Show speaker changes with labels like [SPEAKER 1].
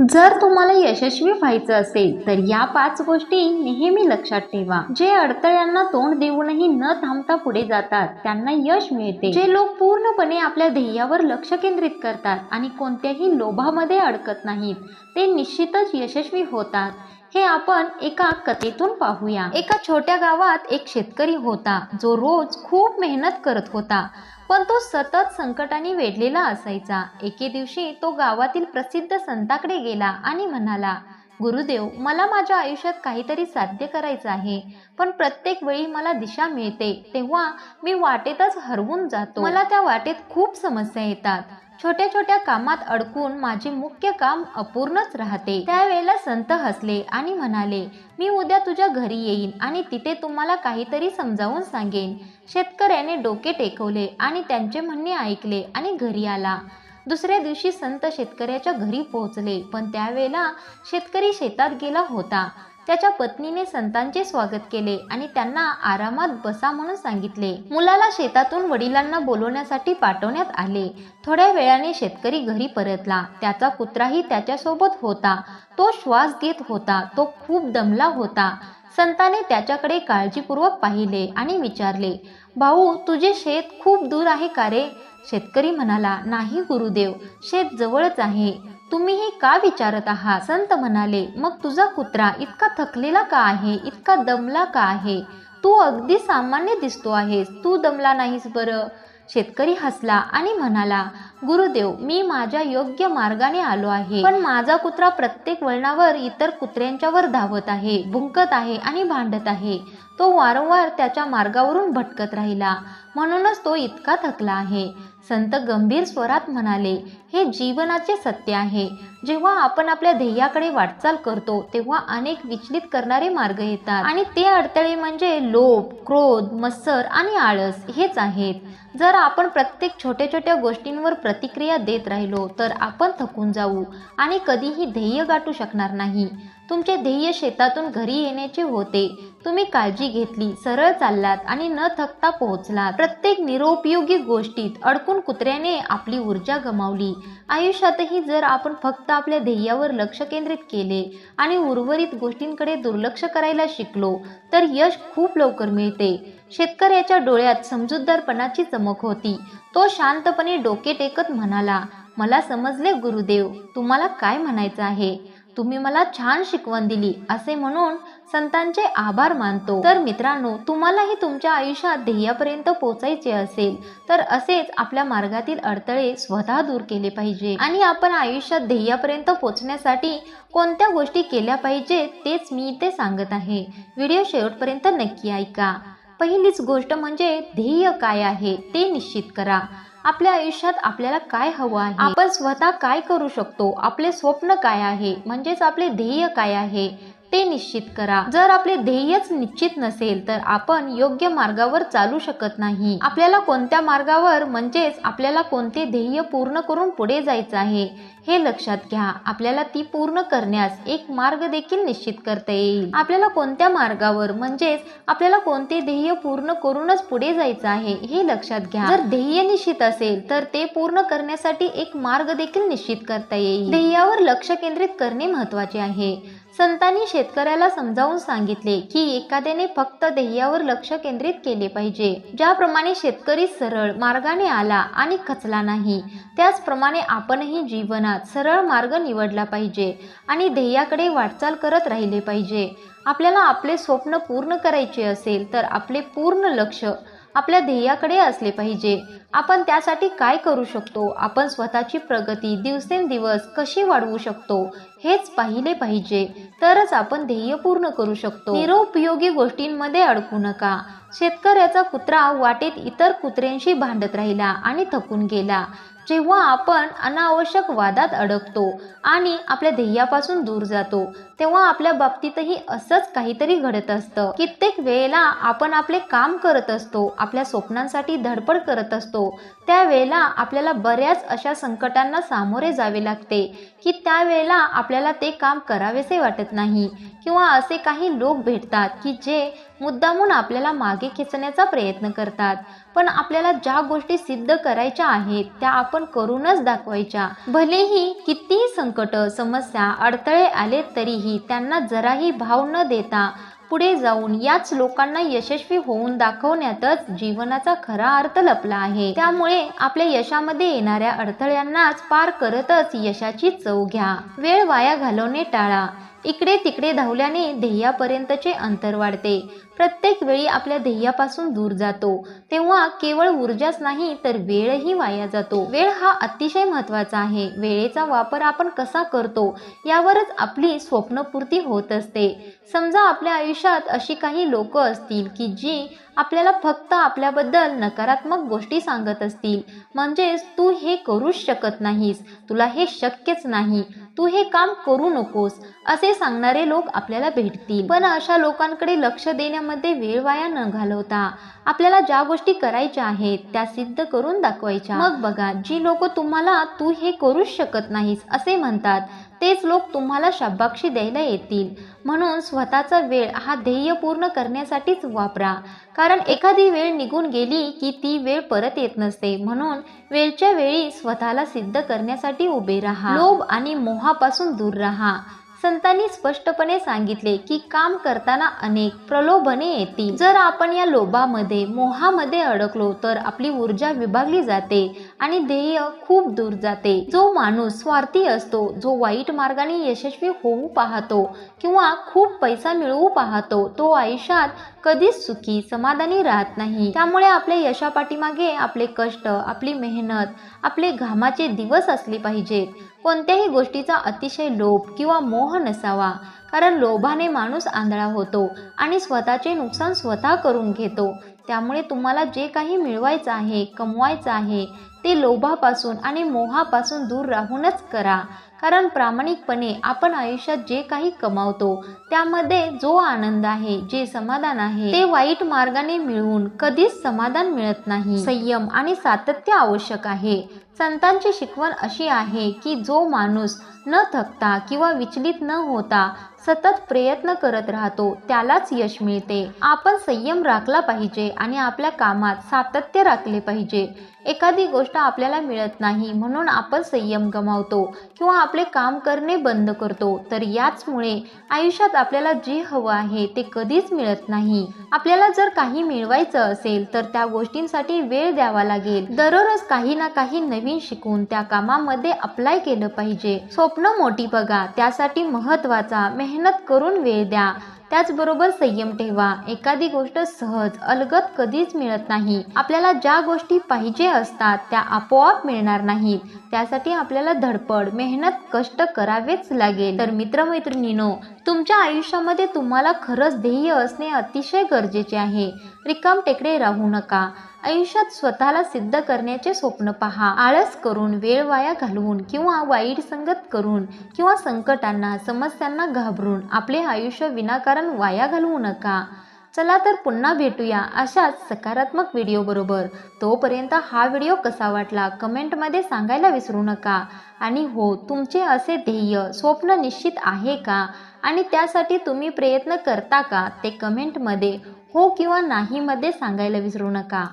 [SPEAKER 1] जर तुम्हाला यशस्वी व्हायचं असेल तर या पाच गोष्टी नेहमी लक्षात ठेवा. जे अडथळ्यांना तोंड देऊनही न थांबता पुढे जातात त्यांना यश मिळते. जे लोक पूर्णपणे आपल्या ध्येयावर लक्ष केंद्रित करतात आणि कोणत्याही लोभामध्ये अडकत नाहीत ते निश्चितच यशस्वी होतात. हे आपण एका कथेतून पाहूया. एका छोट्या गावात एक शेतकरी होता. जो रोज खूप मेहनत करत होता पण तो सतत संकटाने वेढलेला असायचा. एके दिवशी तो गावातील प्रसिद्ध संताकडे गेला आणि म्हणाला गुरुदेव मला माझ्या आयुष्यात काहीतरी साध्य करायचं आहे पण प्रत्येक वेळी मला दिशा मिळते तेव्हा मी वाटेतच हरवून जातो. मला त्या वाटेत खूप समस्या येतात. छोट्या छोट्या कामात अडकून माझे मुख्य काम अपूर्णच राहते. त्यावेळेला संत हसले आणि म्हणाले मी उद्या तुझ्या घरी येईन आणि तिथे तुम्हाला काहीतरी समजावून सांगेन. शेतकऱ्याने डोके टेकवले आणि त्यांचे म्हणणे ऐकले आणि घरी आला. दुसऱ्या दिवशी संत शेतकऱ्याच्या घरी पोहोचले पण त्यावेळेला शेतकरी शेतात गेला होता. त्याच्या पत्नीने संतांचे स्वागत केले आणि त्यांना आरामात बसा म्हणून सांगितले. मुलाला शेतातून वडिलांना बोलवण्यासाठी पाठवण्यात आले. थोड्या वेळाने शेतकरी घरी परतला. त्याचा कुत्राही त्याच्यासोबत होता. तो श्वास घेत होता. तो खूप दमला होता. संताने त्याच्याकडे काळजीपूर्वक पाहिले आणि विचारले भाऊ तुझे शेत खूप दूर आहे का रे? शेतकरी म्हणाला नाही गुरुदेव. शेत जवळच आहे. तुम्ही हे का विचारत आहात? संत म्हणाले मग तुझा कुत्रा इतका थकलेला का आहे? इतका दमला का आहे? तू अगदी सामान्य दिसतो आहेस. तू दमला नाहीस बरं. शेतकरी हसला आणि म्हणाला गुरुदेव मी माझ्या योग्य मार्गाने आलो आहे. पण माझा कुत्रा प्रत्येक वळणावर इतर कुत्र्यांच्यावर धावत आहे भुंकत आहे आणि भांडत आहे. तो वारंवार त्याच्या मार्गावरून भटकत राहिला. म्हणूनच तो इतका थकला आहे. संत गंभीर स्वरात म्हणाले हे जीवनाचे सत्य आहे. जेव्हा आपण आपल्या ध्येयाकडे वाटचाल करतो तेव्हा अनेक विचलित करणारे मार्ग येतात. आणि ते अडथळे म्हणजे लोभ क्रोध मत्सर आणि आळस हेच आहेत. जर आपण प्रत्येक छोट्या छोट्या गोष्टींवर प्रतिक्रिया देत राहिलो तर आपण थकून जाऊ आणि कधीही ध्येय गाठू शकणार नाही. तुमचे ध्येय शेतातून घरी येण्याचे होते. तुम्ही काळजी घेतली सरळ चाललात आणि न थकता पोहोचलात. प्रत्येक निरोपयोगी गोष्टीत अडकून कुत्र्याने आपली ऊर्जा गमावली. आयुष्यातही जर आपण फक्त आपल्या ध्येयावर लक्ष केंद्रित केले आणि उर्वरित गोष्टींकडे दुर्लक्ष करायला शिकलो तर यश खूप लवकर मिळते. शेतकऱ्याच्या डोळ्यात समजूतदारपणाची चमक होती. तो शांतपणे डोके टेकत म्हणाला मला समजले गुरुदेव. तुम्हाला काय म्हणायचं आहे? तुम्ही मला छान शिकवण दिली असे म्हणून संतांचे आभार मानतो. तर मित्रांनो तुम्हालाही तुमच्या आयुष्यात ध्येयापर्यंत पोचायचे असेल तर असेच आपल्या मार्गातील अडथळे स्वतः दूर केले पाहिजे. आणि आपण आयुष्यात ध्येयापर्यंत पोचण्यासाठी कोणत्या गोष्टी केल्या पाहिजे तेच मी इथे सांगत आहे. व्हिडिओ शेवटपर्यंत नक्की ऐका. पहिलीच गोष्ट म्हणजे ध्येय काय आहे ते निश्चित करा. आपल्या आयुष्यात आपल्याला काय हवं आहे? आपण स्वतः काय करू शकतो? आपले स्वप्न काय आहे? म्हणजेच आपले ध्येय काय आहे? ते निश्चित करा. जर आपले ध्येयच निश्चित नसेल तर आपण योग्य मार्गावर चालू शकत नाही. आपल्याला कोणत्या मार्गावर म्हणजेच आपल्याला कोणते ध्येय पूर्ण करून पुढे जायचं आहे हे लक्षात घ्या. आपल्याला ती पूर्ण करण्यास एक मार्ग देखील निश्चित करता येईल. आपल्याला कोणत्या मार्गावर म्हणजेच आपल्याला कोणते ध्येय पूर्ण करूनच पुढे जायचं आहे हे लक्षात घ्या. जर ध्येय निश्चित असेल तर ते पूर्ण करण्यासाठी एक मार्ग देखील निश्चित करता येईल. ध्येयावर लक्ष केंद्रित करणे महत्त्वाचे आहे. संतांनी शेतकऱ्याला समजावून सांगितले की एखाद्याने फक्त ध्येयावर लक्ष केंद्रित केले पाहिजे. ज्याप्रमाणे शेतकरी सरळ मार्गाने आला आणि खचला नाही त्याचप्रमाणे आपणही जीवनात सरळ मार्ग निवडला पाहिजे आणि ध्येयाकडे वाटचाल करत राहिले पाहिजे. आपल्याला आपले स्वप्न पूर्ण करायचे असेल तर आपले पूर्ण लक्ष आपल्या ध्येयाकडे असले पाहिजे. आपण त्यासाठी काय करू शकतो? आपण स्वतःची प्रगती दिवसेंदिवस कशी वाढवू शकतो? हेच पाहिले पाहिजे. तरच आपण ध्येय पूर्ण करू शकतो. निरुपयोगी गोष्टींमध्ये अडकू नका. शेतकऱ्याचा कुत्रा वाटेत इतर कुत्र्यांशी भांडत राहिला आणि थकून गेला. जेव्हा आपण अनावश्यक वादात अडकतो आणि आपल्या ध्येयापासून दूर जातो तेव्हा आपल्या बाबतीतही असंच काहीतरी घडत असतं. कित्येक वेळेला आपण आपले काम करत असतो आपल्या स्वप्नांसाठी धडपड करत असतो. त्यावेळेला आपल्याला बऱ्याच अशा संकटांना सामोरे जावे लागते की त्यावेळेला आपल्याला ते काम करावेसे वाटत नाही. किंवा असे काही लोक भेटतात की जे मुद्दामून आपल्याला मागे खेचण्याचा प्रयत्न करतात. पण आपल्याला ज्या गोष्टी सिद्ध करायच्या आहेत त्या आपण करूनच दाखवायच्या. भलेही कितीही संकट समस्या अडथळे आले तरीही त्यांना जराही भाव न देता पुढे जाऊन याच लोकांना यशस्वी होऊन दाखवण्यातच जीवनाचा खरा अर्थ लपला आहे. त्यामुळे आपल्या यशामध्ये येणाऱ्या अडथळ्यांनाच पार करतच यशाची चव घ्या. वेळ वाया घालवणे टाळा. इकडे तिकडे धावल्याने ध्येयापर्यंतचे अंतर वाढते. प्रत्येक वेळी आपल्या ध्येयापासून दूर जातो. तेव्हा केवळ ऊर्जाच नाही तर वेळही वाया जातो. वेळ हा अतिशय महत्त्वाचा आहे. वेळेचा वापर आपण कसा करतो यावरच आपली स्वप्नपूर्ती होत असते. समजा आपल्या आयुष्यात अशी काही लोक असतील की जी आपल्याला फक्त आपल्याबद्दल नकारात्मक गोष्टी सांगत असतील. म्हणजेच तू हे करूच शकत नाहीस. तुला हे शक्यच नाही. तू हे काम करू नकोस. असे सांगणारे लोक आपल्याला भेटतील. पण अशा लोकांकडे लक्ष देण्यामध्ये वेळ वाया न घालवता आपल्याला ज्या गोष्टी करायच्या आहेत त्या सिद्ध करून दाखवायच्या. मग बघा जी लोक तुम्हाला तू हे करूच शकत नाहीस असे म्हणतात तेच लोक तुम्हाला शाबाक्षी द्यायला येतील. म्हणून स्वतःचा वेळ हा ध्येय पूर्ण करण्यासाठीच वापरा. कारण एखादी वेळ निघून गेली की ती वेळ परत येत नसते. म्हणून वेळच्या वेळी स्वतःला सिद्ध करण्यासाठी उभे राहा. लोभ आणि मोहापासून दूर राहा. संतांनी स्पष्टपणे सांगितले की काम करताना अनेक प्रलोभने येतील. जर आपण या लोभामध्ये मोहामध्ये अडकलो तर आपली ऊर्जा विभागली जाते. आणि ध्येय खूप दूर जाते. जो माणूस स्वार्थी असतो जो वाईट मार्गाने यशस्वी होऊ पाहतो किंवा खूप पैसा मिळवू पाहतो तो आयुष्यात कधीच सुखी समाधानी राहत नाही. त्यामुळे आपल्या यशापाठीमागे आपले कष्ट आपली मेहनत आपले घामाचे दिवस असले पाहिजेत. कोणत्याही गोष्टीचा अतिशय लोभ किंवा मोह नसावा कारण लोभाने माणूस आंधळा होतो आणि स्वतःचे नुकसान स्वतः करून घेतो. त्यामुळे तुम्हाला जे काही मिळवायचं आहे कमवायचं आहे ते लोभापासून आणि मोहापासून दूर राहूनच करा. कारण प्रामाणिकपणे आपण आयुष्यात जे काही कमावतो त्यामध्ये जो आनंद आहे जे समाधान आहे ते वाईट मार्गाने मिळवून कधीच समाधान मिळत नाही. संयम आणि सातत्य आवश्यक आहे. संतांची शिकवण अशी आहे की जो माणूस न थकता किंवा विचलित न होता सतत प्रयत्न करत राहतो. त्यालाच यश मिळते. आपण संयम राखला पाहिजे आणि आपल्या कामात सातत्य राखले पाहिजे. एखादी गोष्ट आपल्याला मिळत नाही म्हणून आपण संयम गमावतो किंवा आपले काम करणे बंद करतो. तर याचमुळे आयुष्यात आपल्याला जे हवं आहे ते कधीच मिळत नाही. आपल्याला जर काही मिळवायचं असेल तर त्या गोष्टींसाठी वेळ द्यावा लागेल. दररोज काही ना काही नवीन शिकून त्या कामामध्ये अप्लाय केलं पाहिजे. स्वप्न मोठी बघा. त्यासाठी महत्त्वाचा मेहनत मेहनत करून वेळ द्या. त्याचबरोबर संयम ठेवा. एखादी गोष्ट सहज अलगत कधीच मिळत नाही. आपल्याला ज्या गोष्टी पाहिजे असतात त्या आपोआप मिळणार नाहीत. त्यासाठी आपल्याला धडपड मेहनत कष्ट करावेच लागेल. तर मित्रमैत्रिणीनो तुमच्या आयुष्यामध्ये तुम्हाला खरंच ध्येय असणे अतिशय गरजेचे आहे. रिकाम टेकडे राहू नका. आयुष्यात स्वतःला सिद्ध करण्याचे स्वप्न पहा. आळस करून वेळ वाया घालवून किंवा वाईट संगत करून किंवा संकटांना समस्यांना घाबरून आपले आयुष्य विनाकारण वाया घालवू नका. चला तर पुन्हा भेटूया अशाच सकारात्मक व्हिडिओ बरोबर. तोपर्यंत हा व्हिडिओ कसा वाटला कमेंटमध्ये सांगायला विसरू नका. आणि हो तुमचे असे ध्येय स्वप्न निश्चित आहे का? आणि त्यासाठी तुम्ही प्रयत्न करता का? ते कमेंटमध्ये हो किंवा नाहीमध्ये सांगायला विसरू नका.